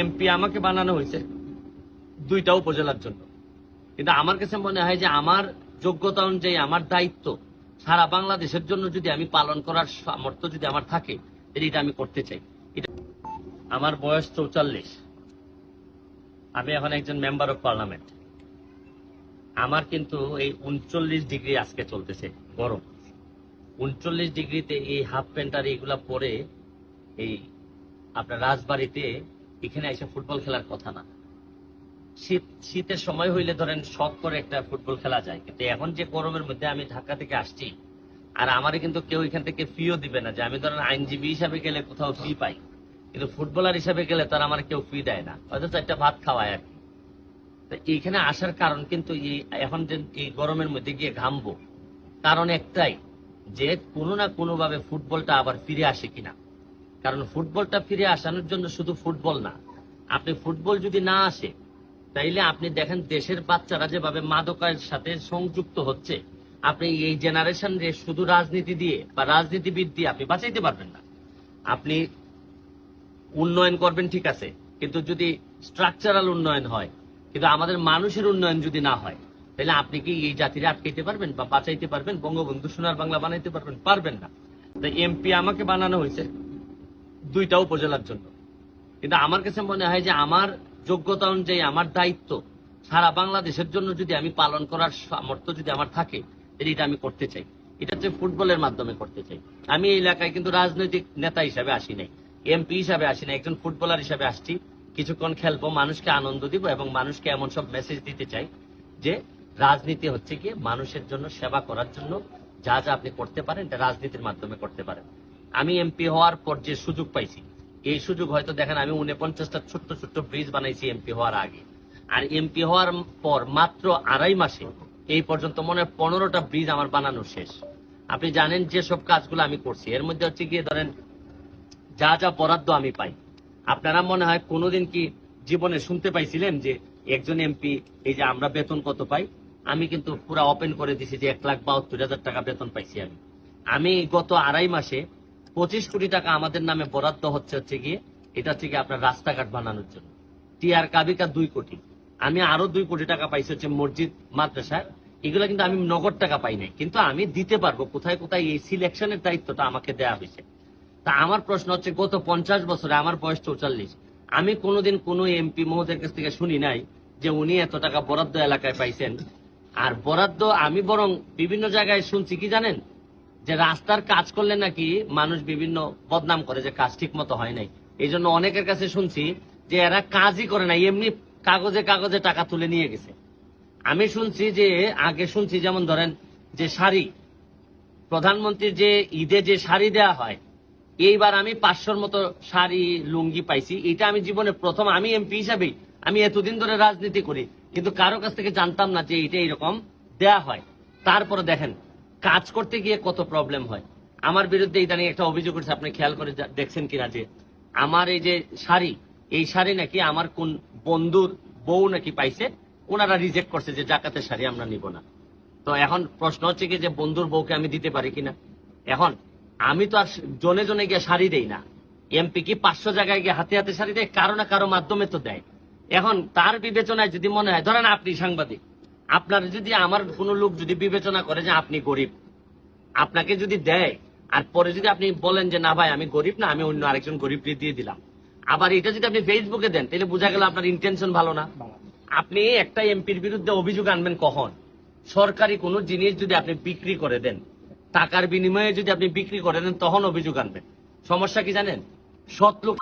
MP আমাকে বানানো হয়েছে দুইটা উপজেলার জন্য। কিন্তু আমার কাছে মনে হয় যে আমার যোগ্যতা অনুযায়ী, আমার দায়িত্ব সারা বাংলাদেশের জন্য যদি আমি পালন করার সামর্থ্য যদি আমার থাকে এটা আমি করতে চাই। আমার বয়স চৌচল্লিশ। আমি এখন একজন মেম্বার অফ পার্লামেন্ট আমার কিন্তু এই উনচল্লিশ ডিগ্রি আজকে চলতেছে, গরম। উনচল্লিশ ডিগ্রিতে এই হাফ প্যান্ট আর এইগুলা পরে এই আপনার রাজবাড়িতে এখানে এসে ফুটবল খেলার কথা না। শীত, শীতের সময় হইলে ধরেন শখ করে একটা ফুটবল খেলা যায়। কিন্তু এখন যে গরমের মধ্যে আমি ঢাকা থেকে আসছি, আর আমারে কিন্তু কেউ এখান থেকে ফিও দিবে না যে আমি ধরেন আইনজীবী হিসাবে গেলে কোথাও ফি পাই, কিন্তু ফুটবলার হিসাবে গেলে তার আমার কেউ ফি দেয় না। হয়তো চারটা ভাত খাওয়ায় আর কি। এইখানে আসার কারণ কিন্তু এই, এখন যে এই গরমের মধ্যে গিয়ে ঘামবো, কারণ একটাই, যে কোনো না কোনোভাবে ফুটবলটা আবার ফিরে আসে কিনা। কারণ ফুটবলটা ফিরে আসানোর জন্য শুধু ফুটবল না। আপনি ফুটবল যদি না আসে, তাইলে আপনি দেখেন দেশের বাচ্চারা যেভাবে মাদকের সাথে সংযুক্ত হচ্ছে, আপনি এই জেনারেশন শুধু রাজনীতি দিয়ে বা রাজনীতিবিদ দিয়ে আপনি বাঁচাইতে পারবেন না। আপনি উন্নয়ন করবেন ঠিক আছে, কিন্তু যদি স্ট্রাকচারাল উন্নয়ন হয়, কিন্তু আমাদের মানুষের উন্নয়ন যদি না হয় তাহলে আপনি কি এই জাতিরে আটকাইতে পারবেন বা বাঁচাইতে পারবেন? বঙ্গবন্ধু সোনার বাংলা বানাইতে পারবেন? পারবেন না। এমপি আমাকে বানানো হয়েছে। দুইটা উপজেলার জন্য। কিন্তু আমার কাছে মনে হয় যে আমার যোগ্যতা অনুযায়ী, আমার দায়িত্ব সারা বাংলাদেশের জন্য যদি আমি পালন করার সামর্থ্য যদি আমার থাকে, তাহলে এটা আমি করতে চাই। এটা হচ্ছে ফুটবলের মাধ্যমে করতে চাই। আমি এই এলাকায় কিন্তু রাজনৈতিক নেতা হিসাবে আসি নাই, এমপি হিসাবে আসি না একজন ফুটবলার হিসাবে আসছি। কিছুক্ষণ খেলব, মানুষকে আনন্দ দিব এবং মানুষকে এমন সব মেসেজ দিতে চাই যে রাজনীতি হচ্ছে কি, মানুষের জন্য, সেবা করার জন্য যা যা আপনি করতে পারেন, এটা রাজনীতির মাধ্যমে করতে পারেন। আমি এমপি হওয়ার পর যে সুযোগ পাইছি, এই সুযোগ হয়তো দেখেন আমি উনপঞ্চাশটা ছোট্ট ছোট্ট ব্রিজ বানাইছি এমপি হওয়ার আগে। আর এমপি হওয়ার পর মাত্র আড়াই মাসে এই পর্যন্ত মনে হয় পনেরোটা ব্রিজ আমার বানানো শেষ। আপনি জানেন যে সব কাজগুলো আমি করছি। এর মধ্যে হচ্ছে গিয়ে ধরেন, যা যা বরাদ্দ আমি পাই। আপনারা মনে হয় কোনোদিন কি জীবনে শুনতে পাইছিলেন যে একজন এমপি এই যে আমরা বেতন কত পাই? আমি কিন্তু পুরো ওপেন করে দিছি যে এক লাখ বাহাত্তর হাজার টাকা বেতন পাইছি আমি। আমি গত আড়াই মাসে পঁচিশ কোটি টাকা আমাদের নামে বরাদ্দ হচ্ছে হচ্ছে গিয়ে, এটা হচ্ছে গিয়ে আপনার রাস্তাঘাট বানানোর জন্য। টিআর কাবিকা দুই কোটি। আমি আরও দুই কোটি টাকা পাইছি হচ্ছে মসজিদ মাদ্রাসায় এগুলো কিন্তু আমি নগদ টাকা পাই নাই। কিন্তু আমি দিতে পারব, কোথায় কোথায় এই সিলেকশনের দায়িত্বটা আমাকে দেওয়া হয়েছে। তা আমার প্রশ্ন হচ্ছে, গত পঞ্চাশ বছরে আমার বয়স চৌচল্লিশ, আমি কোনোদিন কোনো এমপি মহোদয়ের কাছ থেকে শুনি নাই যে উনি এত টাকা বরাদ্দ এলাকায় পাইছেন। আর বরাদ্দ আমি বরং বিভিন্ন জায়গায় শুনছি, কি জানেন? যে রাস্তার কাজ করলে নাকি মানুষ বিভিন্ন বদনাম করে, যে কাজ ঠিক মতো হয় নাই। এই জন্য অনেকের কাছে শুনছি যে এরা কাজই করে না এমনি কাগজে কাগজে টাকা তুলে নিয়ে গেছে। আমি শুনছি যে, আগে শুনছি যেমন ধরেন যে শাড়ি, প্রধানমন্ত্রীর যে ঈদে যে শাড়ি দেয়া হয়, এইবার আমি পাঁচশোর মতো শাড়ি, লুঙ্গি পাইছি। এটা আমি জীবনে প্রথম, আমি এমপি হিসাবেই, আমি এতদিন ধরে রাজনীতি করি, কিন্তু কারও কাছ থেকে জানতাম না যে এটা এরকম দেয়া হয়। তারপরে দেখেন কাজ করতে গিয়ে কত প্রবলেম হয়। আমার বিরুদ্ধে ইদানিং একটা অভিযোগ করছে আপনি খেয়াল করে দেখছেন কিনা যে আমার এই যে শাড়ি, এই শাড়ি নাকি আমার কোন বন্ধুর বউ নাকি পাইছে, ওনারা রিজেক্ট করছে যে জাকাতের শাড়ি আমরা নিব না। তো এখন প্রশ্ন হচ্ছে কি যে বন্ধুর বউকে আমি দিতে পারি কিনা? এখন আমি তো আর জনে জনে গিয়ে শাড়ি দেই না। এমপি কি পাঁচশো জায়গায় গিয়ে হাতে হাতে শাড়ি দেয়? কারও না কারও মাধ্যমে তো দেয়। এখন তার বিবেচনায় যদি মনে হয়, ধরেন আপনি সাংবাদিক আপনার যদি আমার কোনো লোক যদি বিবেচনা করে যে আপনি গরিব, আপনাকে যদি দেয়, আর পরে যদি আপনি বলেন যে, না ভাই, আমি গরিব না, আমি অন্য আরেকজন গরিব দিয়ে দিলাম। আবার এটা যদি আপনি ফেসবুকে দেন, তাহলে বোঝা গেল আপনার ইন্টেনশন ভালো না। আপনি একটা এমপির বিরুদ্ধে অভিযোগ আনবেন কখন? সরকারি কোনো জিনিস যদি আপনি বিক্রি করে দেন, টাকার বিনিময়ে যদি আপনি বিক্রি করে দেন, তখন অভিযোগ আনবেন। সমস্যা কি জানেন? সৎ লোক